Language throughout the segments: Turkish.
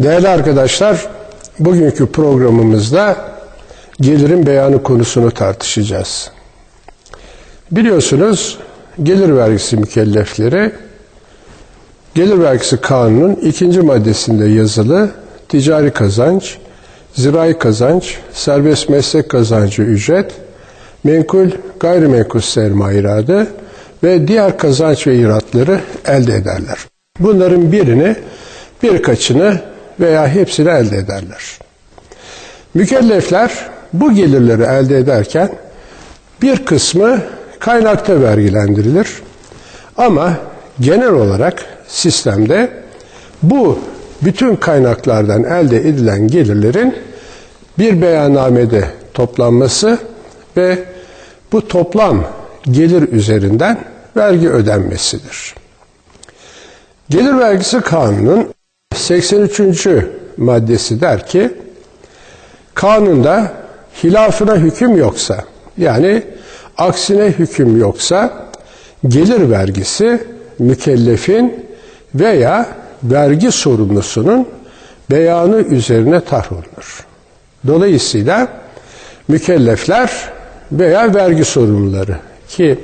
Değerli arkadaşlar, bugünkü programımızda gelirin beyanı konusunu tartışacağız. Biliyorsunuz gelir vergisi mükellefleri gelir vergisi kanunun ikinci maddesinde yazılı ticari kazanç, zirai kazanç, serbest meslek kazancı ücret, menkul gayrimenkul sermaye iradı ve diğer kazanç ve iratları elde ederler. Bunların birini, birkaçını veya hepsini elde ederler. Mükellefler bu gelirleri elde ederken bir kısmı kaynakta vergilendirilir. Ama genel olarak sistemde bu bütün kaynaklardan elde edilen gelirlerin bir beyannamede toplanması ve bu toplam gelir üzerinden vergi ödenmesidir. Gelir vergisi kanunun 83. maddesi der ki kanunda hilafına hüküm yoksa yani aksine hüküm yoksa gelir vergisi mükellefin veya vergi sorumlusunun beyanı üzerine tarholunur. Dolayısıyla mükellefler veya vergi sorumluları ki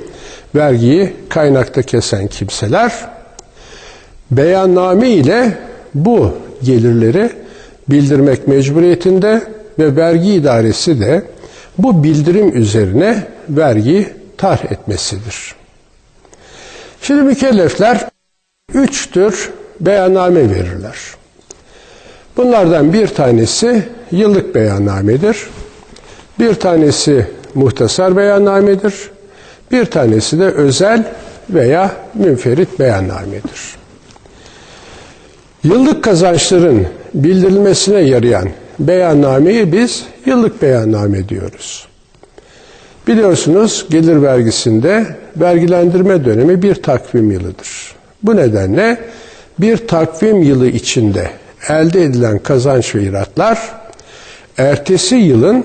vergiyi kaynakta kesen kimseler beyanname ile bu gelirleri bildirmek mecburiyetinde ve vergi idaresi de bu bildirim üzerine vergi tar etmesidir. Şimdi mükellefler üç tür beyanname verirler. Bunlardan bir tanesi yıllık beyannamedir. Bir tanesi muhtasar beyannamedir. Bir tanesi de özel veya münferit beyannamedir. Yıllık kazançların bildirilmesine yarayan beyannameyi biz yıllık beyanname diyoruz. Biliyorsunuz gelir vergisinde vergilendirme dönemi bir takvim yılıdır. Bu nedenle bir takvim yılı içinde elde edilen kazanç ve iratlar ertesi yılın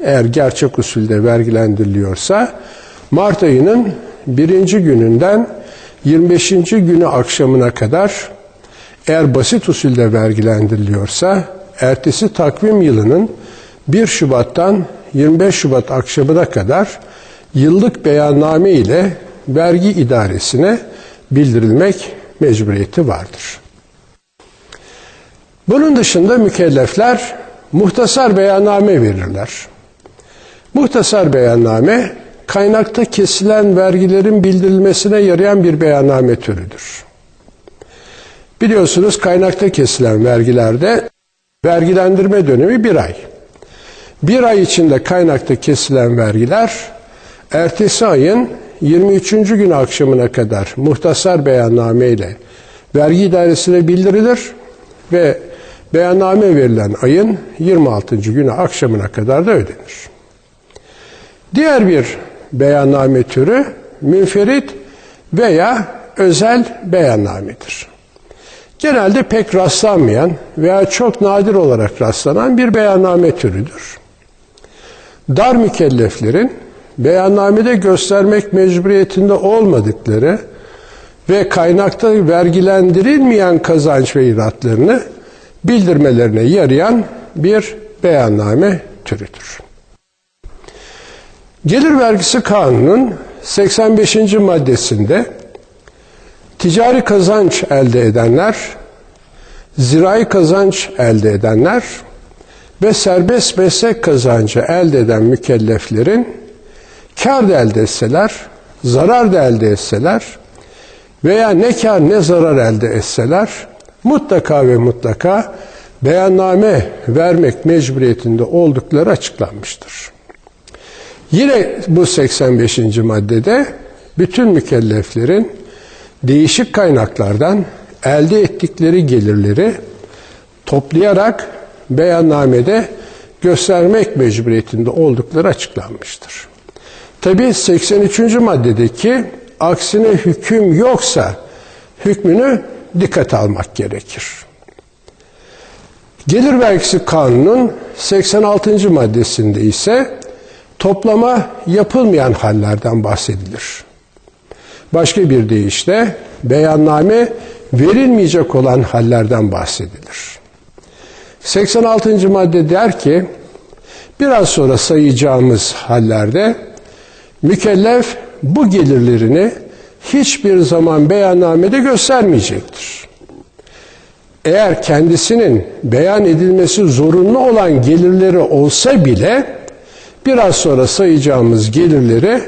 eğer gerçek usulde vergilendiriliyorsa Mart ayının birinci gününden 25. günü akşamına kadar eğer basit usulde vergilendiriliyorsa ertesi takvim yılının 1 Şubat'tan 25 Şubat akşamına kadar yıllık beyanname ile vergi idaresine bildirilmek mecburiyeti vardır. Bunun dışında mükellefler muhtasar beyanname verirler. Muhtasar beyanname kaynakta kesilen vergilerin bildirilmesine yarayan bir beyanname türüdür. Biliyorsunuz kaynakta kesilen vergilerde vergilendirme dönemi bir ay. Bir ay içinde kaynakta kesilen vergiler ertesi ayın 23. gün akşamına kadar muhtasar beyanname ile vergi idaresine bildirilir ve beyanname verilen ayın 26. günü akşamına kadar da ödenir. Diğer bir beyanname türü münferit veya özel beyannamedir. Genelde pek rastlanmayan veya çok nadir olarak rastlanan bir beyanname türüdür. Dar mükelleflerin beyannamede göstermek mecburiyetinde olmadıkları ve kaynakta vergilendirilmeyen kazanç ve iratlarını bildirmelerine yarayan bir beyanname türüdür. Gelir vergisi kanunun 85. maddesinde ticari kazanç elde edenler, zirai kazanç elde edenler ve serbest meslek kazancı elde eden mükelleflerin kar da elde etseler, zarar da elde etseler veya ne kar ne zarar elde etseler mutlaka ve mutlaka beyanname vermek mecburiyetinde oldukları açıklanmıştır. Yine bu 85. maddede bütün mükelleflerin değişik kaynaklardan elde ettikleri gelirleri toplayarak beyannamede göstermek mecburiyetinde oldukları açıklanmıştır. Tabi 83. maddedeki aksine hüküm yoksa hükmünü dikkat almak gerekir. Gelir vergisi kanunun 86. maddesinde ise toplama yapılmayan hallerden bahsedilir. Başka bir deyişle beyanname verilmeyecek olan hallerden bahsedilir. 86. madde der ki biraz sonra sayacağımız hallerde mükellef bu gelirlerini hiçbir zaman beyannamede göstermeyecektir. Eğer kendisinin beyan edilmesi zorunlu olan gelirleri olsa bile biraz sonra sayacağımız gelirleri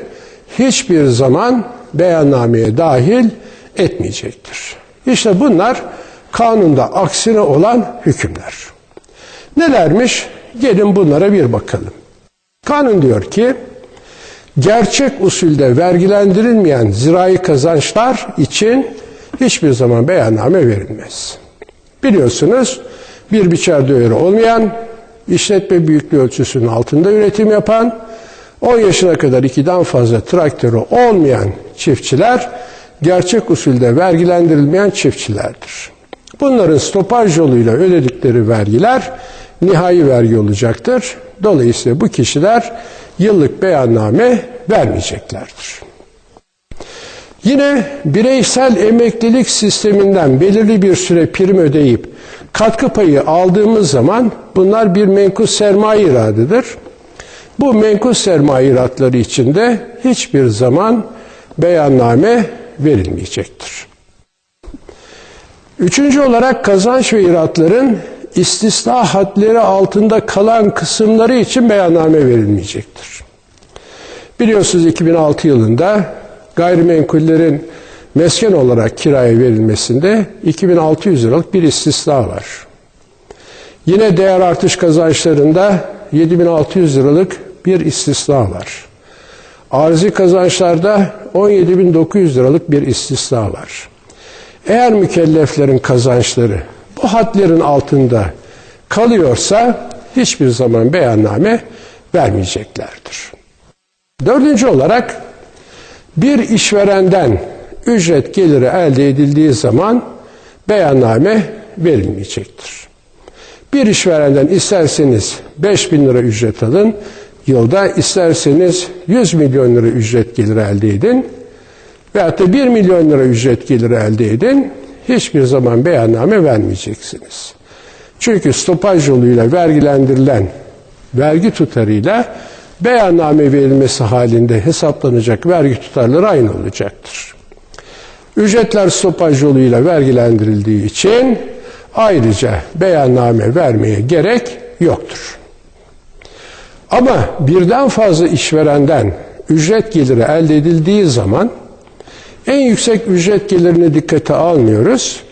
hiçbir zaman beyannameye dahil etmeyecektir. İşte bunlar kanunda aksine olan hükümler. Nelermiş? Gelin bunlara bir bakalım. Kanun diyor ki, gerçek usulde vergilendirilmeyen zirai kazançlar için hiçbir zaman beyanname verilmez. Biliyorsunuz bir biçer değeri olmayan, işletme büyüklüğü ölçüsünün altında üretim yapan, 10 yaşına kadar ikiden fazla traktörü olmayan çiftçiler gerçek usulde vergilendirilmeyen çiftçilerdir. Bunların stopaj yoluyla ödedikleri vergiler nihai vergi olacaktır. Dolayısıyla bu kişiler yıllık beyanname vermeyeceklerdir. Yine bireysel emeklilik sisteminden belirli bir süre prim ödeyip katkı payı aldığımız zaman bunlar bir menkus sermaye iradıdır. Bu menkus sermaye iratları içinde hiçbir zaman beyanname verilmeyecektir. Üçüncü olarak kazanç ve iratların istisna hadleri altında kalan kısımları için beyanname verilmeyecektir. Biliyorsunuz 2006 yılında gayrimenkullerin mesken olarak kiraya verilmesinde 2600 liralık bir istisna var. Yine değer artış kazançlarında 7600 liralık bir istisna var. Arzi kazançlarda 17.900 liralık bir istisna var. Eğer mükelleflerin kazançları bu hadlerin altında kalıyorsa hiçbir zaman beyanname vermeyeceklerdir. Dördüncü olarak bir işverenden ücret geliri elde edildiği zaman beyanname verilmeyecektir. Bir işverenden isterseniz 5 bin lira ücret alın, yılda isterseniz 100 milyon lira ücret geliri elde edin veyahut da 1 milyon lira ücret geliri elde edin, hiçbir zaman beyanname vermeyeceksiniz. Çünkü stopaj yoluyla vergilendirilen vergi tutarıyla beyanname verilmesi halinde hesaplanacak vergi tutarları aynı olacaktır. Ücretler stopaj yoluyla vergilendirildiği için ayrıca beyanname vermeye gerek yoktur. Ama birden fazla işverenden ücret geliri elde edildiği zaman en yüksek ücret gelirini dikkate almıyoruz.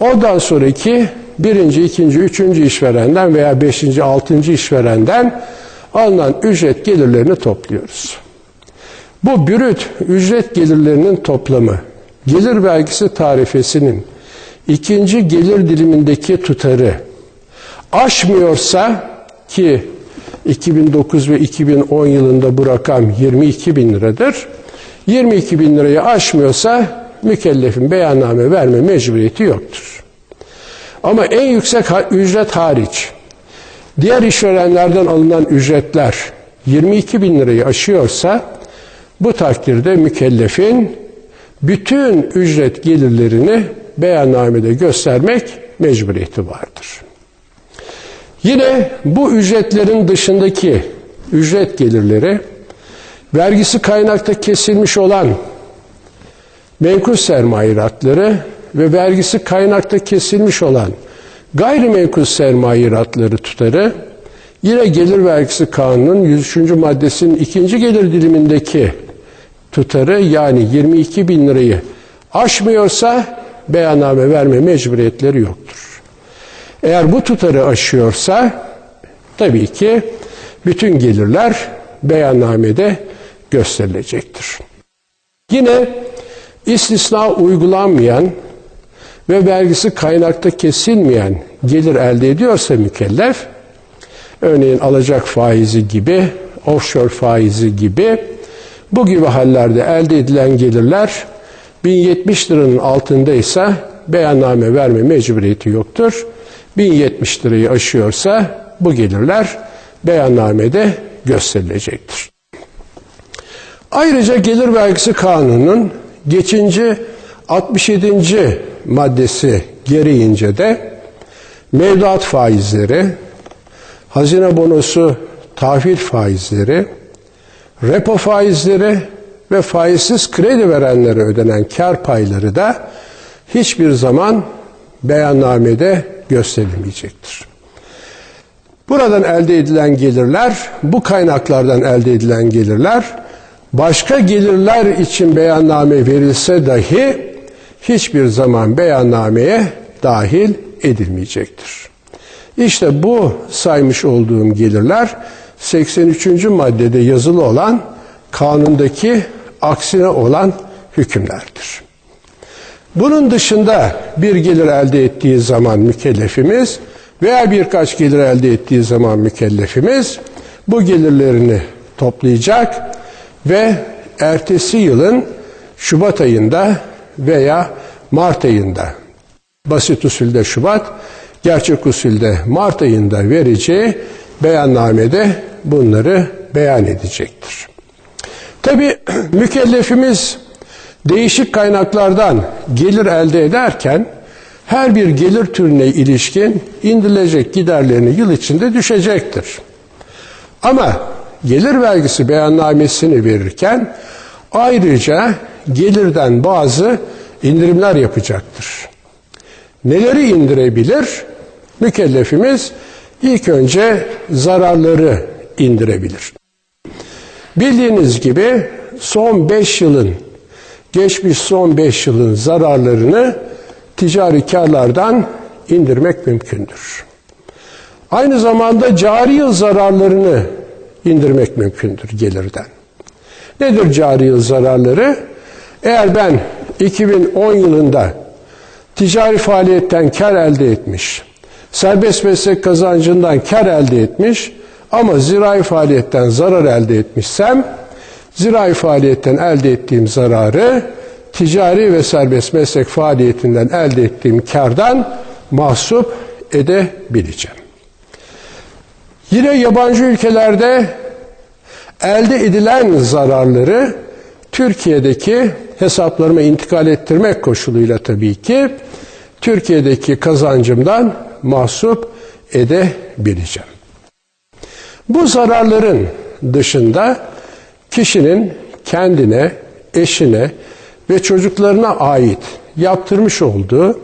Ondan sonraki birinci, ikinci, üçüncü işverenden veya beşinci, altıncı işverenden alınan ücret gelirlerini topluyoruz. Bu bürüt ücret gelirlerinin toplamı gelir vergisi tarifesinin ikinci gelir dilimindeki tutarı aşmıyorsa ki 2009 ve 2010 yılında bu rakam 22 bin liradır. 22 bin lirayı aşmıyorsa mükellefin beyanname verme mecburiyeti yoktur. Ama en yüksek ücret hariç diğer işverenlerden alınan ücretler 22 bin lirayı aşıyorsa bu takdirde mükellefin bütün ücret gelirlerini beyannamede göstermek mecburiyeti vardır. Yine bu ücretlerin dışındaki ücret gelirleri vergisi kaynakta kesilmiş olan menkul sermayeratları ve vergisi kaynakta kesilmiş olan gayrimenkul sermayeratları tutarı yine gelir vergisi kanunun 103. maddesinin ikinci gelir dilimindeki tutarı yani 22 bin lirayı aşmıyorsa beyanname verme mecburiyetleri yoktur. Eğer bu tutarı aşıyorsa tabii ki bütün gelirler beyannamede gösterilecektir. Yine istisna uygulanmayan ve vergisi kaynakta kesilmeyen gelir elde ediyorsa mükellef, örneğin alacak faizi gibi, offshore faizi gibi bu gibi hallerde elde edilen gelirler 1070 liranın altındaysa beyanname verme mecburiyeti yoktur. 1070 lirayı aşıyorsa bu gelirler beyannamede gösterilecektir. Ayrıca gelir vergisi kanunun geçinci 67. maddesi gereğince de mevduat faizleri, hazine bonosu tahvil faizleri, repo faizleri ve faizsiz kredi verenlere ödenen kar payları da hiçbir zaman beyannamede gösterilmeyecektir. Buradan elde edilen gelirler, bu kaynaklardan elde edilen gelirler, başka gelirler için beyanname verilse dahi hiçbir zaman beyannameye dahil edilmeyecektir. İşte bu saymış olduğum gelirler 83. maddede yazılı olan kanundaki aksine olan hükümlerdir. Bunun dışında bir gelir elde ettiği zaman mükellefimiz veya birkaç gelir elde ettiği zaman mükellefimiz bu gelirlerini toplayacak ve ertesi yılın Şubat ayında veya Mart ayında basit usulde Şubat, gerçek usulde Mart ayında vereceği beyannamede bunları beyan edecektir. Tabi mükellefimiz değişik kaynaklardan gelir elde ederken her bir gelir türüne ilişkin indirilecek giderlerini yıl içinde düşecektir. Ama gelir vergisi beyannamesini verirken ayrıca gelirden bazı indirimler yapacaktır. Neleri indirebilir? Mükellefimiz ilk önce zararları indirebilir. Bildiğiniz gibi son 5 yılın, geçmiş son 5 yılın zararlarını ticari karlardan indirmek mümkündür. Aynı zamanda cari yıl zararlarını indirmek mümkündür gelirden. Nedir cari yıl zararları? Eğer ben 2010 yılında ticari faaliyetten kar elde etmiş, serbest meslek kazancından kar elde etmiş ama zirai faaliyetten zarar elde etmişsem, zirai faaliyetten elde ettiğim zararı ticari ve serbest meslek faaliyetinden elde ettiğim kardan mahsup edebileceğim. Yine yabancı ülkelerde elde edilen zararları Türkiye'deki hesaplarıma intikal ettirmek koşuluyla tabii ki Türkiye'deki kazancımdan mahsup edebileceğim. Bu zararların dışında kişinin kendine, eşine ve çocuklarına ait yaptırmış olduğu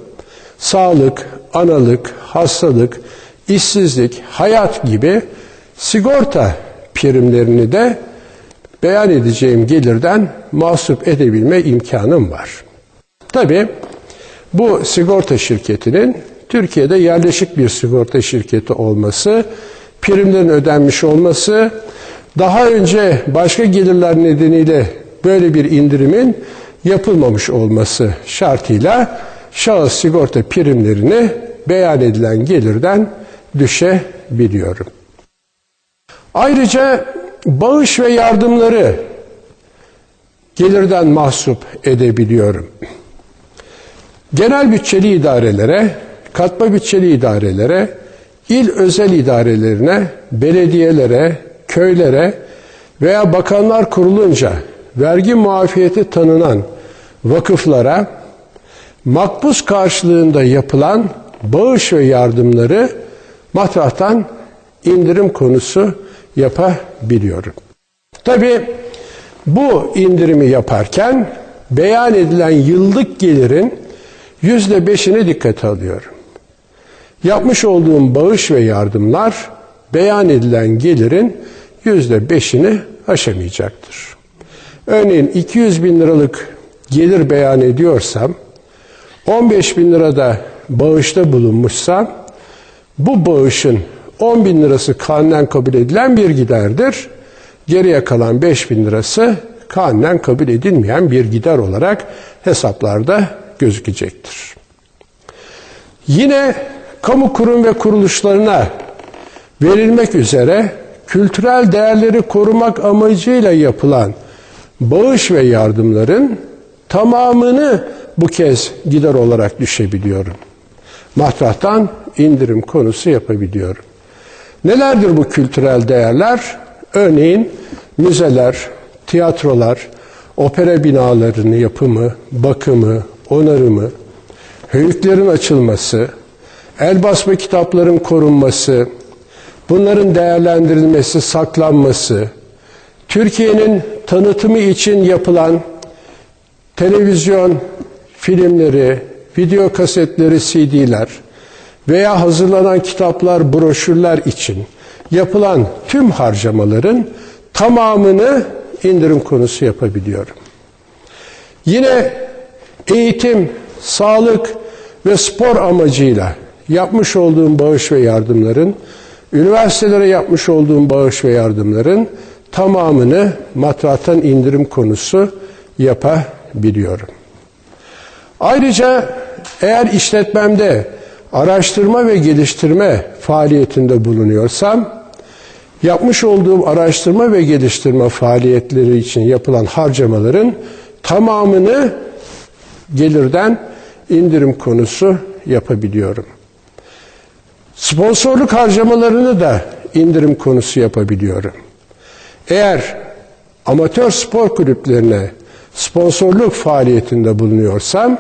sağlık, analık, hastalık, işsizlik, hayat gibi sigorta primlerini de beyan edeceğim gelirden mahsup edebilme imkanım var. Tabi bu sigorta şirketinin Türkiye'de yerleşik bir sigorta şirketi olması, primlerin ödenmiş olması, daha önce başka gelirler nedeniyle böyle bir indirimin yapılmamış olması şartıyla şahıs sigorta primlerini beyan edilen gelirden düşebiliyorum. Ayrıca bağış ve yardımları gelirden mahsup edebiliyorum. Genel bütçeli idarelere, katma bütçeli idarelere, il özel idarelerine, belediyelere, köylere veya bakanlar kurulunca vergi muafiyeti tanınan vakıflara makbuz karşılığında yapılan bağış ve yardımları matrahtan indirim konusu yapabiliyorum. Tabi bu indirimi yaparken beyan edilen yıllık gelirin yüzde beşini dikkate alıyorum. Yapmış olduğum bağış ve yardımlar beyan edilen gelirin yüzde beşini aşamayacaktır. Örneğin 200 bin liralık gelir beyan ediyorsam 15 bin lirada bağışta bulunmuşsam bu bağışın 10 bin lirası kanunen kabul edilen bir giderdir. Geriye kalan 5 bin lirası kanunen kabul edilmeyen bir gider olarak hesaplarda gözükecektir. Yine kamu kurum ve kuruluşlarına verilmek üzere kültürel değerleri korumak amacıyla yapılan bağış ve yardımların tamamını bu kez gider olarak düşebiliyorum. Matrahtan indirim konusu yapabiliyorum. Nelerdir bu kültürel değerler? Örneğin müzeler, tiyatrolar, opera binalarının yapımı, bakımı, onarımı, höyüklerin açılması, el basma kitapların korunması, bunların değerlendirilmesi, saklanması, Türkiye'nin tanıtımı için yapılan televizyon filmleri, video kasetleri, CD'ler veya hazırlanan kitaplar, broşürler için yapılan tüm harcamaların tamamını indirim konusu yapabiliyorum. Yine eğitim, sağlık ve spor amacıyla yapmış olduğum bağış ve yardımların, üniversitelere yapmış olduğum bağış ve yardımların tamamını matrahtan indirim konusu yapabiliyorum. Ayrıca eğer işletmemde araştırma ve geliştirme faaliyetinde bulunuyorsam, yapmış olduğum araştırma ve geliştirme faaliyetleri için yapılan harcamaların tamamını gelirden indirim konusu yapabiliyorum. Sponsorluk harcamalarını da indirim konusu yapabiliyorum. Eğer amatör spor kulüplerine sponsorluk faaliyetinde bulunuyorsam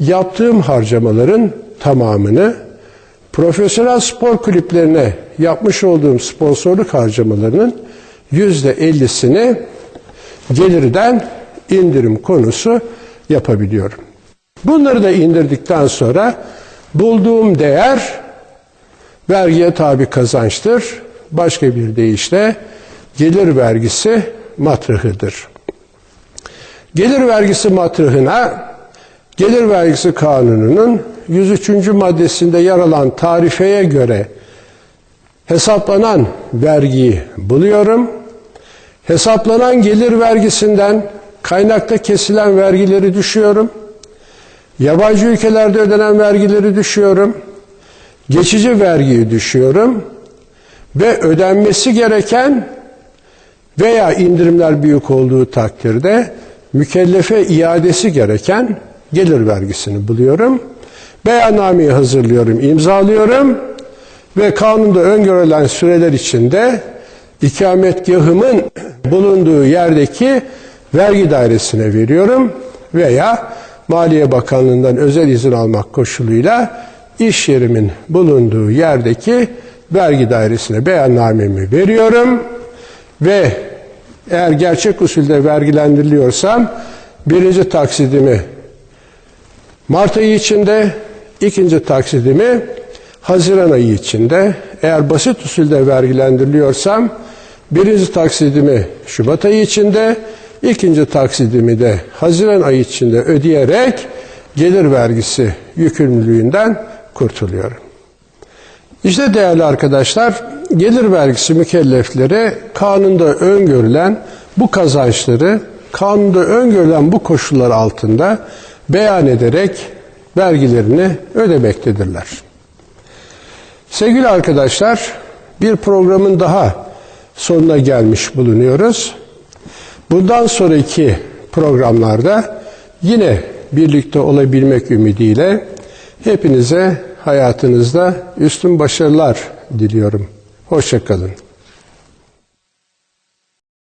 yaptığım harcamaların tamamını profesyonel spor kulüplerine yapmış olduğum sponsorluk harcamalarının yüzde ellisini gelirden indirim konusu yapabiliyorum. Bunları da indirdikten sonra bulduğum değer vergiye tabi kazançtır. Başka bir deyişle gelir vergisi matrahıdır. Gelir vergisi matrahına gelir vergisi kanununun 103. maddesinde yer alan tarifeye göre hesaplanan vergiyi buluyorum. Hesaplanan gelir vergisinden kaynakta kesilen vergileri düşüyorum. Yabancı ülkelerde ödenen vergileri düşüyorum. Geçici vergiyi düşüyorum. Ve ödenmesi gereken veya indirimler büyük olduğu takdirde mükellefe iadesi gereken gelir vergisini buluyorum. Beyannameyi hazırlıyorum, imzalıyorum ve kanunda öngörülen süreler içinde ikametgahımın bulunduğu yerdeki vergi dairesine veriyorum veya Maliye Bakanlığı'ndan özel izin almak koşuluyla iş yerimin bulunduğu yerdeki vergi dairesine beyannamemi veriyorum ve eğer gerçek usulde vergilendiriliyorsam birinci taksidimi Mart ayı içinde, ikinci taksidimi Haziran ayı içinde, eğer basit usulde vergilendiriliyorsam birinci taksidimi Şubat ayı içinde, ikinci taksidimi de Haziran ayı içinde ödeyerek gelir vergisi yükümlülüğünden kurtuluyorum. İşte değerli arkadaşlar, gelir vergisi mükellefleri kanunda öngörülen bu kazançları, kanunda öngörülen bu koşullar altında beyan ederek vergilerini ödemektedirler. Sevgili arkadaşlar, bir programın daha sonuna gelmiş bulunuyoruz. Bundan sonraki programlarda yine birlikte olabilmek ümidiyle hepinize hayatınızda üstün başarılar diliyorum. Hoşçakalın.